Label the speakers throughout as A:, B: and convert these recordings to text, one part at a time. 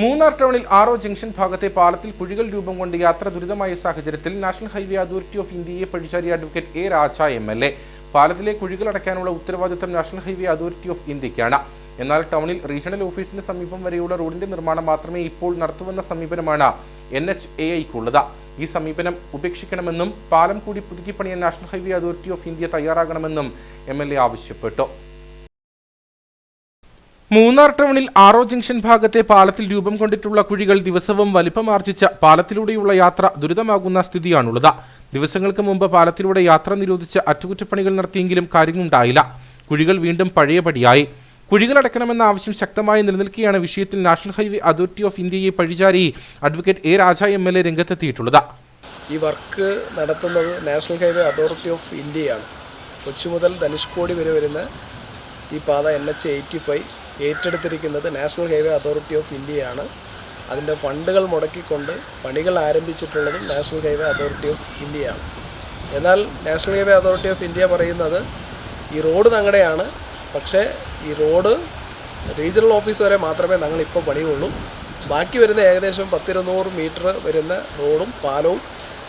A: മൂന്നാർ ടൗണിൽ ആറോ ജംഗ്ഷൻ ഭാഗത്തെ പാലത്തിൽ കുഴികൾ രൂപം കൊണ്ട് യാത്ര ദുരിതമായ സാഹചര്യത്തിൽ നാഷണൽ ഹൈവേ അതോറിറ്റി ഓഫ് ഇന്ത്യയെ പഴിച്ചാരി advocate A Raja M L A. പാലത്തിലെ കുഴികൾ അടയ്ക്കാനുള്ള ഉത്തരവാദിത്തം നാഷണൽ ഹൈവേ അതോറിറ്റി ഓഫ് ഇന്ത്യക്കാണ്. എന്നാൽ ടൗണിൽ റീജിയണൽ ഓഫീസിന് സമീപം വരെയുള്ള റോഡിന്റെ നിർമ്മാണം മാത്രമേ ഇപ്പോൾ നടത്തുവെന്ന സമീപനമാണ് എൻ എച്ച് എ ഐക്കുള്ളത്. ഈ സമീപനം ഉപേക്ഷിക്കണമെന്നും പാലം കൂടി പുതുക്കിപ്പണിയാൻ national highway authority of India തയ്യാറാകണമെന്നും എം ആവശ്യപ്പെട്ടു. മൂന്നാർ ടൗണിൽ ആറോ ജംഗ്ഷൻ ഭാഗത്തെ പാലത്തിൽ രൂപം കൊണ്ടിട്ടുള്ള കുഴികൾ ദിവസവും വലിപ്പമാർജിച്ച പാലത്തിലൂടെയുള്ള യാത്ര ദുരിതമാകുന്ന സ്ഥിതിയാണുള്ളത്. ദിവസങ്ങൾക്ക് മുമ്പ് പാലത്തിലൂടെ യാത്ര നിരോധിച്ച് അറ്റകുറ്റപ്പണികൾ നടത്തിയെങ്കിലും കാര്യമുണ്ടായില്ല. കുഴികൾ വീണ്ടും പഴയപടിയായി. കുഴികൾ അടയ്ക്കണമെന്ന ആവശ്യം ശക്തമായി നിലനിൽക്കുകയാണ് വിഷയത്തിൽ നാഷണൽ ഹൈവേ അതോറിറ്റി ഓഫ് ഇന്ത്യയെ പഴിചാരി advocate A Raja M L A രംഗത്തെത്തിയിട്ടുള്ളത്.
B: ഈ വർക്ക് നടത്തുന്നത് നാഷണൽ ഹൈവേ അതോറിറ്റി ഓഫ് ഇന്ത്യയാണ്. കൊച്ചു മുതൽ ധനുഷ്കോടി വരെ വരുന്ന ഈ പാത എൻ എച്ച് എയ്റ്റി ഫൈവ് ഏറ്റെടുത്തിരിക്കുന്നത് നാഷണൽ ഹൈവേ അതോറിറ്റി ഓഫ് ഇന്ത്യയാണ്. അതിന്റെ ഫണ്ടുകൾ മുടക്കിക്കൊണ്ട് പണികൾ ആരംഭിച്ചിട്ടുള്ളതും നാഷണൽ ഹൈവേ അതോറിറ്റി ഓഫ് ഇന്ത്യയാണ്. എന്നാൽ national highway authority of India പറയുന്നത് ഈ റോഡ് ഞങ്ങളുടെയാണ് പക്ഷേ ഈ റോഡ് റീജിയണൽ ഓഫീസ് വരെ മാത്രമേ ഞങ്ങൾ ഇപ്പോൾ പണിയുള്ളൂ. ബാക്കി വരുന്ന ഏകദേശം പത്തിരുന്നൂറ് മീറ്റർ വരുന്ന റോഡും പാലവും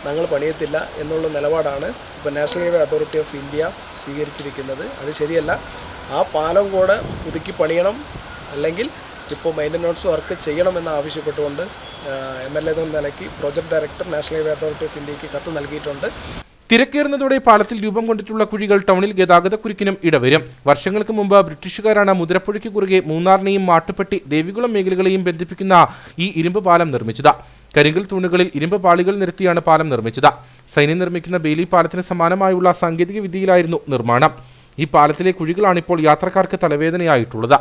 B: ഞങ്ങൾ പണിയത്തില്ല എന്നുള്ള നിലപാടാണ് ഇപ്പോൾ national highway authority of India സ്വീകരിച്ചിരിക്കുന്നത്. അത് ശരിയല്ല. ആ പാലം കൂടെ പുതുക്കി പണിയണം അല്ലെങ്കിൽ ഇപ്പോൾ മെയിന്റനൻസ് വർക്ക് ചെയ്യണമെന്ന് ആവശ്യപ്പെട്ടുകൊണ്ട് എം എൽ എ എന്ന നിലയ്ക്ക് project director national highway authority of ഇന്ത്യയ്ക്ക് കത്ത് നൽകിയിട്ടുണ്ട്.
A: തിരക്കേറുന്നതോടെ പാലത്തിൽ രൂപം കൊണ്ടിട്ടുള്ള കുഴികൾ ടൗണിൽ ഗതാഗതക്കുരുക്കിനും ഇടവരും. വർഷങ്ങൾക്ക് മുമ്പ് ബ്രിട്ടീഷുകാരാണ് മുതിരപ്പുഴയ്ക്ക് കുറുകെ മൂന്നാറിനെയും മാട്ടുപ്പെട്ടി ദേവികുളം മേഖലകളെയും ബന്ധിപ്പിക്കുന്ന ഈ ഇരുമ്പ് പാലം നിർമ്മിച്ചത്. കരിങ്കൽ തൂണുകളിൽ ഇരുമ്പ് പാളികൾ നിരത്തിയാണ് പാലം നിർമ്മിച്ചത്. സൈന്യം നിർമ്മിക്കുന്ന ബേലി പാലത്തിന് സമാനമായുള്ള സാങ്കേതിക വിദ്യയിലായിരുന്നു നിർമ്മാണം. ഈ പാലത്തിലെ കുഴികളാണ് ഇപ്പോൾ യാത്രക്കാർക്ക് തലവേദനയായിട്ടുള്ളത്.